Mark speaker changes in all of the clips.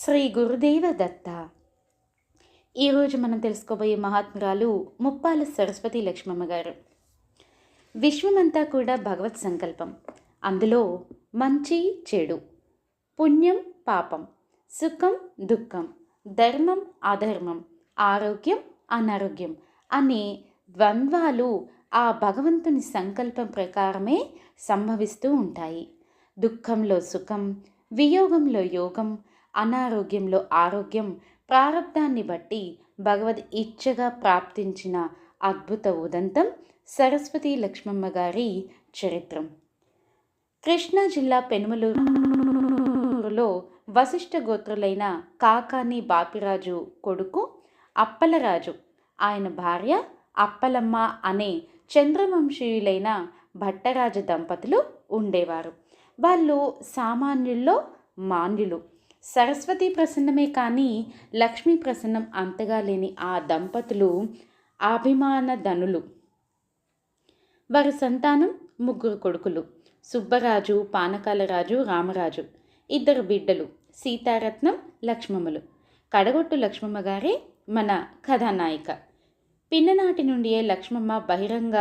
Speaker 1: శ్రీ గురుదేవ దత్త ఈరోజు మనం తెలుసుకోబోయే మహాత్మురాలు ముప్పాల సరస్వతి లక్ష్మమ్మ గారు. విశ్వమంతా కూడా భగవత్ సంకల్పం. అందులో మంచి చెడు పుణ్యం పాపం సుఖం దుఃఖం ధర్మం అధర్మం ఆరోగ్యం అనారోగ్యం అనే ద్వంద్వాలు ఆ భగవంతుని సంకల్పం ప్రకారమే సంభవిస్తూ ఉంటాయి. దుఃఖంలో సుఖం వియోగంలో యోగం అనారోగ్యంలో ఆరోగ్యం ప్రారంధాన్ని బట్టి భగవద్ ఇచ్చగా ప్రాప్తించిన అద్భుత ఉదంతం సరస్వతి లక్ష్మమ్మ గారి చరిత్రం. కృష్ణా జిల్లా పెనుమలూరులో వశిష్ఠ గోత్రులైన కాకాని బాపిరాజు కొడుకు అప్పలరాజు ఆయన భార్య అప్పలమ్మ అనే చంద్రవంశీయులైన భట్టరాజు దంపతులు ఉండేవారు. వాళ్ళు సామాన్యుల్లో మాన్యులు సరస్వతి ప్రసన్నమే కానీ లక్ష్మీ ప్రసన్నం అంతగా లేని ఆ దంపతులు అభిమాన ధనులు. వారి సంతానం ముగ్గురు కొడుకులు సుబ్బరాజు పానకాలరాజు రామరాజు. ఇద్దరు బిడ్డలు సీతారత్నం లక్ష్మమ్మలు. కడగొట్టు లక్ష్మమ్మ గారే మన కథానాయిక. పిన్ననాటి నుండియే లక్ష్మమ్మ బహిరంగ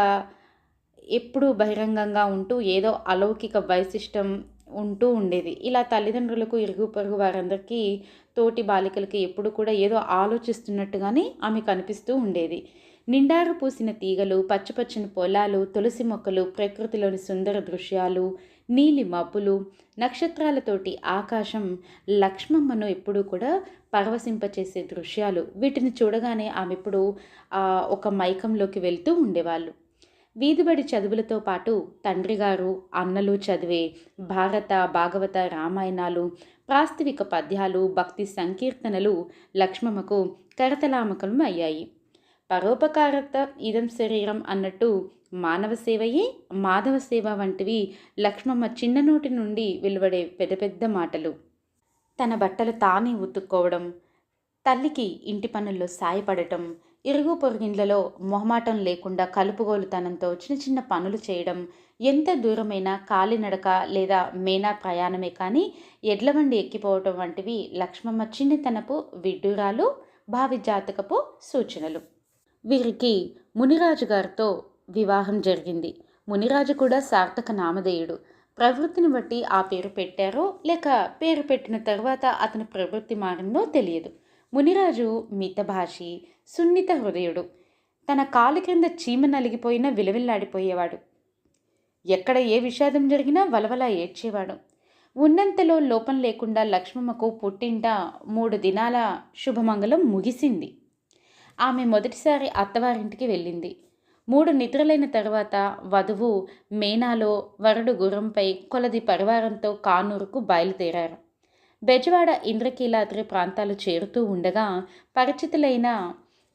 Speaker 1: ఎప్పుడూ బహిరంగంగా ఉంటూ ఏదో అలౌకిక వైశిష్టం ఉంటూ ఉండేది. ఇలా తల్లిదండ్రులకు ఇరుగు పొరుగు వారందరికీ తోటి బాలికలకి ఎప్పుడు కూడా ఏదో ఆలోచిస్తున్నట్టుగానే ఆమె కనిపిస్తూ ఉండేది. నిండారు పూసిన తీగలు పచ్చపచ్చని పొలాలు తులసి మొక్కలు ప్రకృతిలోని సుందర దృశ్యాలు నీలి మబ్బులు నక్షత్రాలతోటి ఆకాశం లక్ష్మమ్మను ఎప్పుడూ కూడా పరవశింపచేసే దృశ్యాలు. వీటిని చూడగానే ఆమె ఇప్పుడు ఒక మైకంలోకి వెళ్తూ ఉండేవాళ్ళు. వీధిబడి చదువులతో పాటు తండ్రి గారు అన్నలు చదివే భారత భాగవత రామాయణాలు ప్రాస్తవిక పద్యాలు భక్తి సంకీర్తనలు లక్ష్మమ్మకు కరతలామకం అయ్యాయి. పరోపకారత ఇదం శరీరం అన్నట్టు మానవ సేవయే మాధవ సేవ వంటివి లక్ష్మమ్మ చిన్ననోటి నుండి వెలువడే పెద్ద పెద్ద మాటలు. తన బట్టలు తానే ఉతుక్కోవడం తల్లికి ఇంటి పనుల్లో సాయపడటం ఇరుగు పొరుగిండ్లలో మొహమాటం లేకుండా కలుపుగోలుతనంతో చిన్న చిన్న పనులు చేయడం ఎంత దూరమైనా కాలినడక లేదా మేనా ప్రయాణమే కానీ ఎడ్లబండి ఎక్కిపోవటం వంటివి లక్ష్మమ్మ చిన్నతనపు విడ్డూరాలు భావి జాతకపు సూచనలు. వీరికి మునిరాజు గారితో వివాహం జరిగింది. మునిరాజు కూడా సార్థక నామధేయుడు. ప్రవృత్తిని బట్టి ఆ పేరు పెట్టారో లేక పేరు పెట్టిన తర్వాత అతని ప్రవృత్తి మారిందో తెలియదు. మునిరాజు మితభాషి సున్నిత హృదయుడు. తన కాలు క్రింద చీమ నలిగిపోయినా విలవిల్లాడిపోయేవాడు. ఎక్కడ ఏ విషాదం జరిగినా వలవల ఏడ్చేవాడు. ఉన్నంతలో లోపం లేకుండా లక్ష్మమ్మకు పుట్టింట మూడు దినాల శుభమంగళం ముగిసింది. ఆమె మొదటిసారి అత్తవారింటికి వెళ్ళింది. మూడు నిద్రలైన తర్వాత వధువు మేనాలో వరుడు గుర్రంపై కొలది పరివారంతో కానూరుకు బయలుదేరారు. బెజవాడ ఇంద్రకీలాద్రి ప్రాంతాలు చేరుతూ ఉండగా పరిచితులైన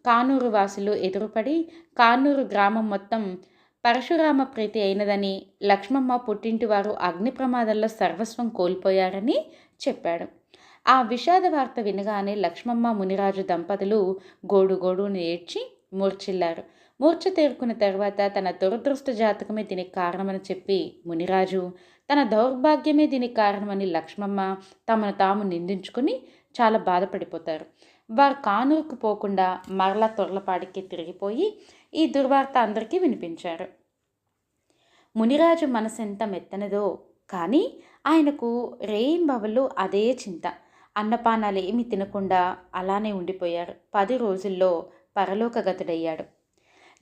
Speaker 1: కానూరు వాసులు ఎదురుపడి కానూరు గ్రామం మొత్తం పరశురామ ప్రీతి అయినదని లక్ష్మమ్మ పుట్టింటి వారు అగ్ని ప్రమాదంలో సర్వస్వం కోల్పోయారని చెప్పాడు. ఆ విషాద వార్త వినగానే లక్ష్మమ్మ మునిరాజు దంపతులు గోడుగోడును ఏడ్చి మూర్చిల్లారు మూర్ఛ తేరుకున్న తర్వాత తన దురదృష్ట జాతకమే దీనికి కారణమని చెప్పి మునిరాజు తన దౌర్భాగ్యమే దీనికి కారణమని లక్ష్మమ్మ తమను తాము నిందించుకుని చాలా బాధపడిపోతారు. వారు కానూరుకు పోకుండా మరలా తొరలపాడికి తిరిగిపోయి ఈ దుర్వార్త అందరికీ వినిపించారు. మునిరాజు మనసెంత మెత్తనదో కానీ ఆయనకు రేయింబవలు అదే చింత. అన్నపానాలు ఏమి తినకుండా అలానే ఉండిపోయారు. పది రోజుల్లో పరలోకగతుడయ్యాడు.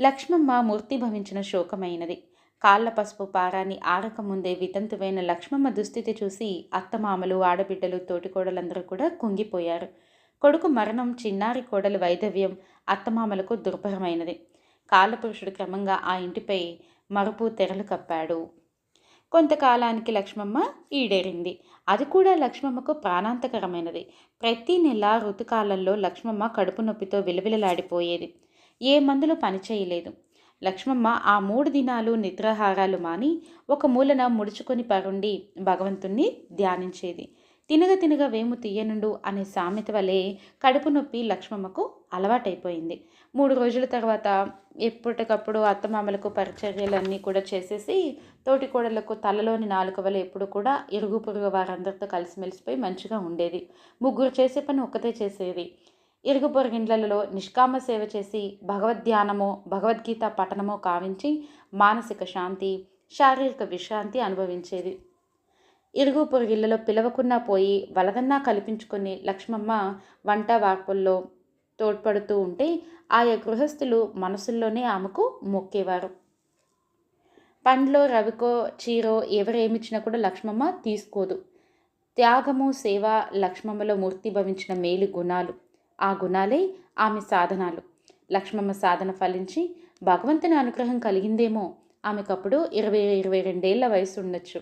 Speaker 1: లక్ష్మమ్మ మూర్తి భవించిన శోకమైనది. కాళ్ళ పసుపు పారాన్ని ఆడకముందే వితంతువైన లక్ష్మమ్మ దుస్థితి చూసి అత్తమామలు ఆడబిడ్డలు తోటికోడలందరూ కూడా కుంగిపోయారు. కొడుకు మరణం చిన్నారి కోడలు వైదవ్యం అత్తమామలకు దుర్భరమైనది. కాలపురుషుడు క్రమంగా ఆ ఇంటిపై మరుపు తెరలు కప్పాడు. కొంతకాలానికి లక్ష్మమ్మ ఈడేరింది. అది కూడా లక్ష్మమ్మకు ప్రాణాంతకరమైనది. ప్రతి నెల ఋతుకాలంలో లక్ష్మమ్మ కడుపు నొప్పితో విలవిలలాడిపోయేది. ఏ మందులు పనిచేయలేదు. లక్ష్మమ్మ ఆ మూడు దినాలు నిద్రాహారాలు మాని ఒక మూలన ముడుచుకొని పరుండి భగవంతుణ్ణి ధ్యానించేది. తినగ తినగ వేము తీయనుండు అనే సామెత వలె కడుపు నొప్పి లక్ష్మమ్మకు అలవాటైపోయింది. మూడు రోజుల తర్వాత ఎప్పటికప్పుడు అత్తమామలకు పరిచర్యలన్నీ కూడా చేసేసి తోటి కోడలకు తలలోని నాలుక వల్ల ఎప్పుడు కూడా ఇరుగు పొరుగు వారందరితో కలిసిమెలిసిపోయి మంచిగా ఉండేది. ముగ్గురు చేసే పని ఒక్కతే చేసేది. ఇరుగు పొరుగిండ్లలో నిష్కామ సేవ చేసి భగవద్ధ్యానము భగవద్గీత పఠనమో కావించి మానసిక శాంతి శారీరక విశ్రాంతి అనుభవించేది. ఇరుగు పొరుగిళ్ళలో పిలవకున్నా పోయి వలదన్నా కల్పించుకొని లక్ష్మమ్మ వంట వార్పుల్లో తోడ్పడుతూ ఉంటే ఆయా గృహస్థులు మనసుల్లోనే ఆమెకు మొక్కేవారు. పండ్లో రవికో చీరో ఎవరేమిచ్చినా కూడా లక్ష్మమ్మ తీసుకోదు. త్యాగము సేవ లక్ష్మమ్మలో మూర్తిభవించిన మేలు గుణాలు. ఆ గుణాలే ఆమె సాధనాలు. లక్ష్మమ్మ సాధన ఫలించి భగవంతుని అనుగ్రహం కలిగిందేమో ఆమెకప్పుడు ఇరవై ఇరవై రెండేళ్ళ వయసు ఉండొచ్చు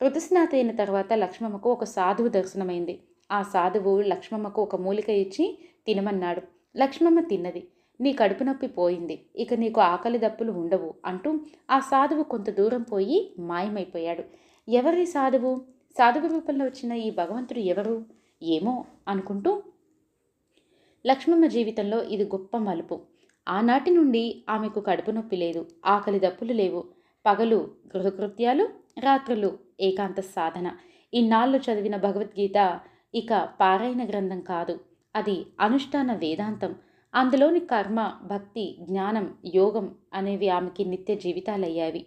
Speaker 1: ఋతుస్నాత అయిన తర్వాత లక్ష్మమ్మకు ఒక సాధువు దర్శనమైంది. ఆ సాధువు లక్ష్మమ్మకు ఒక మూలిక ఇచ్చి తినమన్నాడు. లక్ష్మమ్మ తిన్నది. నీ కడుపు నొప్పి పోయింది. ఇక నీకు ఆకలి దప్పులు ఉండవు అంటూ ఆ సాధువు కొంత దూరం పోయి మాయమైపోయాడు. ఎవరి సాధువు? సాధువు రూపంలో వచ్చిన ఈ భగవంతుడు ఎవరు? ఏమో అనుకుంటూ లక్ష్మమ్మ జీవితంలో ఇది గొప్ప మలుపు. ఆనాటి నుండి ఆమెకు కడుపు నొప్పి లేదు. ఆకలి దప్పులు లేవు. పగలు గృహకృత్యాలు రాత్రులు ఏకాంత సాధన. ఇన్నాళ్ళు చదివిన భగవద్గీత ఇక పారాయణ గ్రంథం కాదు. అది అనుష్ఠాన వేదాంతం. అందులోని కర్మ భక్తి జ్ఞానం యోగం అనేవి ఆమెకి నిత్య జీవితాలయ్యావి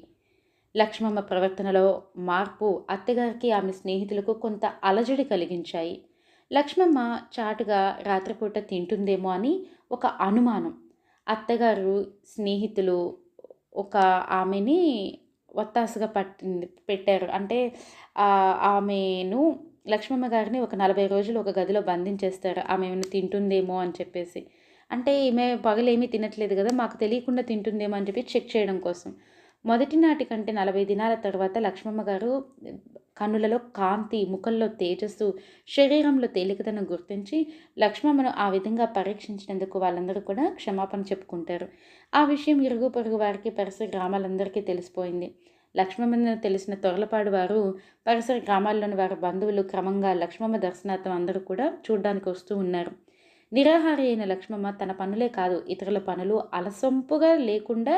Speaker 1: లక్ష్మమ్మ ప్రవర్తనలో మార్పు అత్తగారికి ఆమె స్నేహితులకు కొంత అలజడి కలిగించాయి. లక్ష్మమ్మ చాటుగా రాత్రిపూట తింటుందేమో అని ఒక అనుమానం. అత్తగారు స్నేహితులు ఒక ఆమెని ఒత్తాసుగా పట్టింది పెట్టారు. అంటే ఆమెను లక్ష్మమ్మ గారిని ఒక నలభై రోజులు ఒక గదిలో బంధించేస్తారు. ఆమె ఏమైనా తింటుందేమో అని చెప్పేసి. అంటే ఈమె పగలేమీ తినట్లేదు కదా మాకు తెలియకుండా తింటుందేమో అని చెప్పి చెక్ చేయడం కోసం. మొదటి నాటి కంటే నలభై దినాల తర్వాత లక్ష్మమ్మ గారు కన్నులలో కాంతి ముఖంలో తేజస్సు శరీరంలో తేలికతను గుర్తించి లక్ష్మమ్మను ఆ విధంగా పరీక్షించినందుకు వాళ్ళందరూ కూడా క్షమాపణ చెప్పుకుంటారు. ఆ విషయం ఇరుగు పొరుగు వారికి పరిసర గ్రామాలందరికీ తెలిసిపోయింది. లక్ష్మమ్మను తెలిసిన తొరలపాడు వారు పరిసర గ్రామాల్లోని వారి బంధువులు క్రమంగా లక్ష్మమ్మ దర్శనార్థం అందరూ కూడా చూడ్డానికి వస్తూ ఉన్నారు. నిరాహారి అయిన లక్ష్మమ్మ తన పనులే కాదు ఇతరుల పనులు అలసొంపుగా లేకుండా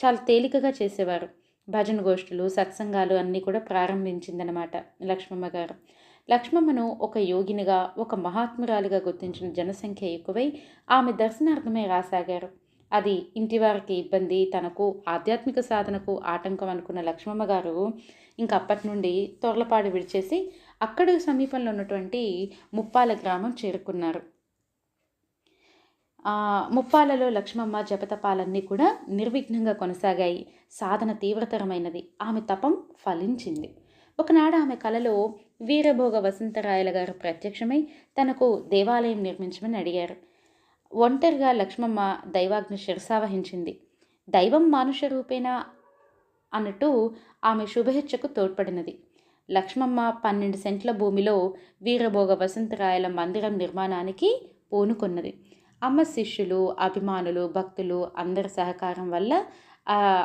Speaker 1: చాలా తేలికగా చేసేవారు. భజన గోష్ఠులు సత్సంగాలు అన్నీ కూడా ప్రారంభించిందనమాట లక్ష్మమ్మ గారు. లక్ష్మమ్మను ఒక యోగినిగా ఒక మహాత్మురాలిగా గుర్తించిన జనసంఖ్య ఎక్కువై ఆమె దర్శనార్థమే రాసాగారు. అది ఇంటివారికి ఇబ్బంది తనకు ఆధ్యాత్మిక సాధనకు ఆటంకం అనుకున్న లక్ష్మమ్మ గారు ఇంక అప్పటి నుండి తొరలపాడు విడిచేసి అక్కడ సమీపంలో ఉన్నటువంటి ముప్పాల గ్రామం చేరుకున్నారు. ముప్పాలలో లక్ష్మమ్మ జపతపాలన్నీ కూడా నిర్విఘ్నంగా కొనసాగాయి. సాధన తీవ్రతరమైనది. ఆమె తపం ఫలించింది. ఒకనాడు ఆమె కలలో వీరభోగ వసంతరాయల గారు ప్రత్యక్షమై తనకు దేవాలయం నిర్మించమని అడిగారు. ఒంటరిగా లక్ష్మమ్మ దైవాగ్ని శిరసావహించింది దైవం మానుష రూపేణా అన్నట్టు ఆమె శుభహెచ్చకు తోడ్పడినది. లక్ష్మమ్మ పన్నెండు సెంట్ల భూమిలో వీరభోగ వసంతరాయల మందిరం నిర్మాణానికి పూనుకున్నది. అమ్మ శిష్యులు అభిమానులు భక్తులు అందరి సహకారం వల్ల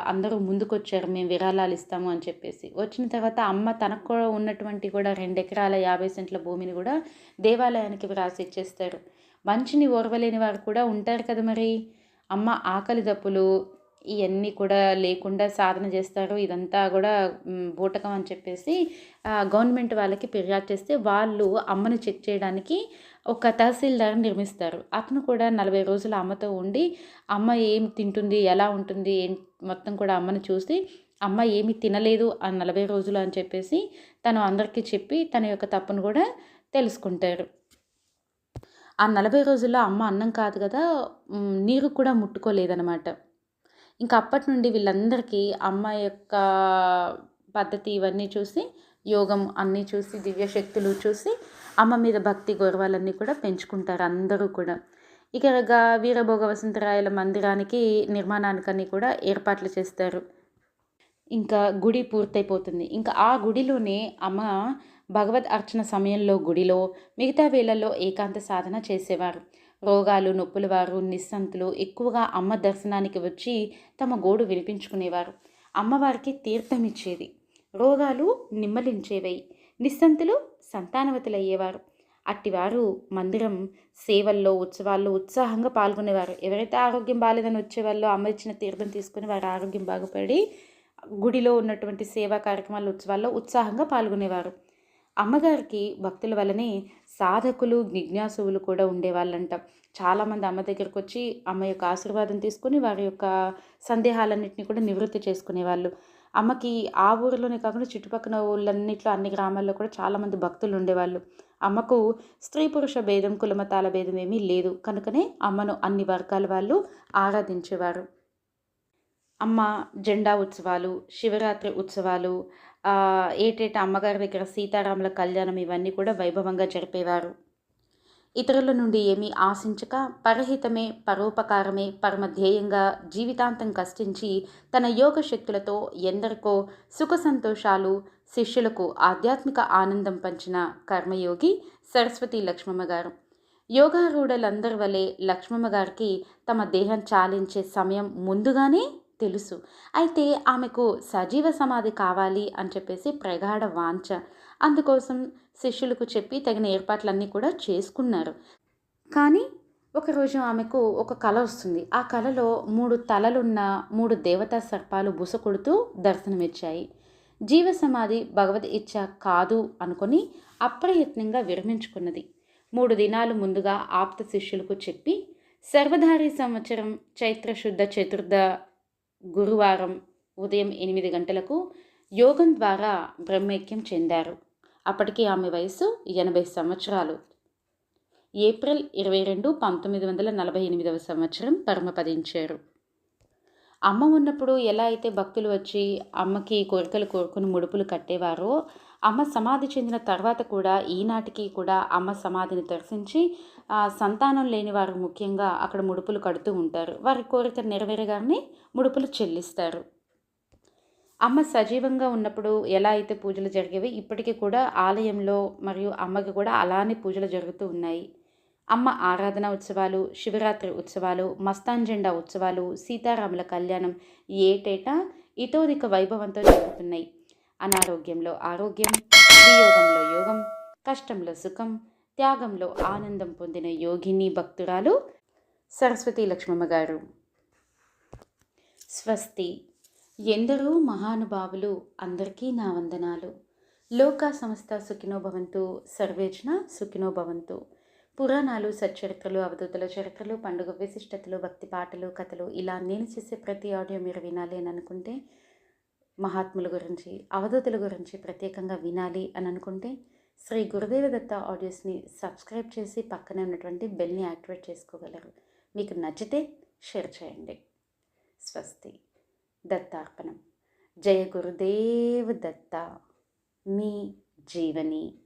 Speaker 1: అందరూ ముందుకొచ్చారు మేము విరాళాలు ఇస్తాము అని చెప్పేసి. వచ్చిన తర్వాత అమ్మ తనకు కూడా ఉన్నటువంటి కూడా రెండు ఎకరాల యాభై సెంట్ల భూమిని కూడా దేవాలయానికి వ్రాసి ఇచ్చేస్తారు. మంచిని ఓర్వలేని వారు కూడా ఉంటారు కదా మరి. అమ్మ ఆకలి దప్పులు ఇవన్నీ కూడా లేకుండా సాధన చేస్తారు. ఇదంతా కూడా బూటకం అని చెప్పేసి గవర్నమెంట్ వాళ్ళకి ఫిర్యాదు చేస్తే వాళ్ళు అమ్మని చెక్ చేయడానికి ఒక తహసీల్దార్ నిర్మిస్తారు. అతను కూడా నలభై రోజులు అమ్మతో ఉండి అమ్మ ఏం తింటుంది ఎలా ఉంటుంది మొత్తం కూడా అమ్మని చూసి అమ్మ ఏమి తినలేదు ఆ నలభై రోజులు అని చెప్పేసి తను అందరికీ చెప్పి తన యొక్క తప్పును కూడా తెలుసుకుంటారు. ఆ నలభై రోజుల్లో అమ్మ అన్నం కాదు కదా నీరు కూడా ముట్టుకోలేదనమాట ఇంకా అప్పటి నుండి వీళ్ళందరికీ అమ్మ యొక్క పద్ధతి ఇవన్నీ చూసి యోగం అన్నీ చూసి దివ్యశక్తులు చూసి అమ్మ మీద భక్తి గౌరవాలన్నీ కూడా పెంచుకుంటారు అందరూ కూడా. ఇక వీరభోగ వసంతరాయల మందిరానికి నిర్మాణానికన్నీ కూడా ఏర్పాట్లు చేస్తారు. ఇంకా గుడి పూర్తయిపోతుంది. ఇంకా ఆ గుడిలోనే అమ్మ భగవద్ అర్చన సమయంలో గుడిలో మిగతా వేళల్లో ఏకాంత సాధన చేసేవారు. రోగాలు నొప్పుల వారు నిస్సంతులు ఎక్కువగా అమ్మ దర్శనానికి వచ్చి తమ గోడు వినిపించుకునేవారు. అమ్మవారికి తీర్థం ఇచ్చేది. రోగాలు నిమ్మలించేవై. నిస్సంతులు సంతానవతులయ్యేవారు. అట్టివారు మందిరం సేవల్లో ఉత్సవాల్లో ఉత్సాహంగా పాల్గొనేవారు. ఎవరైతే ఆరోగ్యం బాగాలేదని వచ్చేవాళ్ళో అమ్మ ఇచ్చిన తీర్థం తీసుకుని వారి ఆరోగ్యం బాగుపడి గుడిలో ఉన్నటువంటి సేవా కార్యక్రమాల ఉత్సవాల్లో ఉత్సాహంగా పాల్గొనేవారు. అమ్మగారికి భక్తుల వల్లనే సాధకులు జిజ్ఞాసువులు కూడా ఉండేవాళ్ళంట. చాలామంది అమ్మ దగ్గరకు వచ్చి అమ్మ యొక్క ఆశీర్వాదం తీసుకుని వారి యొక్క సందేహాలన్నింటినీ కూడా నివృత్తి చేసుకునేవాళ్ళు. అమ్మకి ఆ ఊరిలోనే కాకుండా చుట్టుపక్కల ఊళ్ళన్నిట్లో అన్ని గ్రామాల్లో కూడా చాలామంది భక్తులు ఉండేవాళ్ళు. అమ్మకు స్త్రీ పురుష భేదం కులమతాల భేదం ఏమీ లేదు. కనుకనే అమ్మను అన్ని వర్గాల వాళ్ళు ఆరాధించేవారు. అమ్మ జెండా ఉత్సవాలు శివరాత్రి ఉత్సవాలు ఏటేటా అమ్మగారి దగ్గర సీతారాముల కళ్యాణం ఇవన్నీ కూడా వైభవంగా జరిపేవారు. ఇతరుల నుండి ఏమీ ఆశించక పరహితమే పరోపకారమే పరమధ్యేయంగా జీవితాంతం కష్టించి తన యోగ శక్తులతో ఎందరికో సుఖ సంతోషాలు శిష్యులకు ఆధ్యాత్మిక ఆనందం పంచిన కర్మయోగి సరస్వతి లక్ష్మమ్మ గారు. యోగారూఢలందరి వలె లక్ష్మమ్మ గారికి తమ దేహం చాలించే సమయం ముందుగానే తెలుసు. అయితే ఆమెకు సజీవ సమాధి కావాలి అని చెప్పేసి ప్రగాఢ వాంఛ. అందుకోసం శిష్యులకు చెప్పి తగిన ఏర్పాట్లన్నీ కూడా చేసుకున్నారు. కానీ ఒకరోజు ఆమెకు ఒక కళ వస్తుంది. ఆ కళలో మూడు తలలున్న మూడు దేవతా సర్పాలు బుస కొడుతూ దర్శనమిచ్చాయి. జీవ సమాధి భగవద్ ఇచ్చ కాదు అనుకొని అప్రయత్నంగా విరమించుకున్నది. మూడు దినాలు ముందుగా ఆప్త శిష్యులకు చెప్పి సర్వధారి సంవత్సరం చైత్ర శుద్ధ చతుర్థ గురువారం ఉదయం ఎనిమిది గంటలకు యోగం ద్వారా బ్రహ్మైక్యం చెందారు. అప్పటికి ఆమె వయసు ఎనభై సంవత్సరాలు. ఏప్రిల్ ఇరవై రెండు పంతొమ్మిది వందల నలభై ఎనిమిదవ సంవత్సరం పరమపదించారు అమ్మ ఉన్నప్పుడు ఎలా అయితే భక్తులు వచ్చి అమ్మకి కోరికలు కోరుకుని ముడుపులు కట్టేవారో అమ్మ సమాధి చెందిన తర్వాత కూడా ఈనాటికి కూడా అమ్మ సమాధిని దర్శించి సంతానం లేని వారు ముఖ్యంగా అక్కడ ముడుపులు కడుతూ ఉంటారు. వారి కోరిక నెరవేరగానే ముడుపులు చెల్లిస్తారు. అమ్మ సజీవంగా ఉన్నప్పుడు ఎలా అయితే పూజలు జరిగేవి ఇప్పటికీ కూడా ఆలయంలో మరియు అమ్మకి కూడా అలానే పూజలు జరుగుతూ ఉన్నాయి. అమ్మ ఆరాధన ఉత్సవాలు శివరాత్రి ఉత్సవాలు మస్తాంజెండా ఉత్సవాలు సీతారాముల కళ్యాణం ఏటేటా ఇతోదిక వైభవంతో జరుగుతున్నాయి. అనారోగ్యంలో ఆరోగ్యం వియోగంలో యోగం కష్టంలో సుఖం త్యాగంలో ఆనందం పొందిన యోగిని భక్తురాలు సరస్వతి లక్ష్మమ్మ గారు. స్వస్తి. ఎందరో మహానుభావులు అందరికీ నా వందనాలు. లోకా సంస్థ సుఖినోభవంతు సర్వేజ్న సర్వేజన పురాణాలు సచ్చరిత్రలు అవధూతల చరిత్రలు పండుగ విశిష్టతలు భక్తి పాటలు కథలు ఇలా నేను చేసే ప్రతి ఆడియో మీరు వినాలి అని అనుకుంటే మహాత్ముల గురించి అవధూతుల గురించి ప్రత్యేకంగా వినాలి అని అనుకుంటే శ్రీ గురుదేవ దత్త ఆడియోస్ని సబ్స్క్రైబ్ చేసి పక్కనే ఉన్నటువంటి బెల్ని యాక్టివేట్ చేసుకోగలరు. మీకు నచ్చితే షేర్ చేయండి. స్వస్తి. దత్తార్పణం. జయ గురుదేవ్ దత్త. మీ జీవని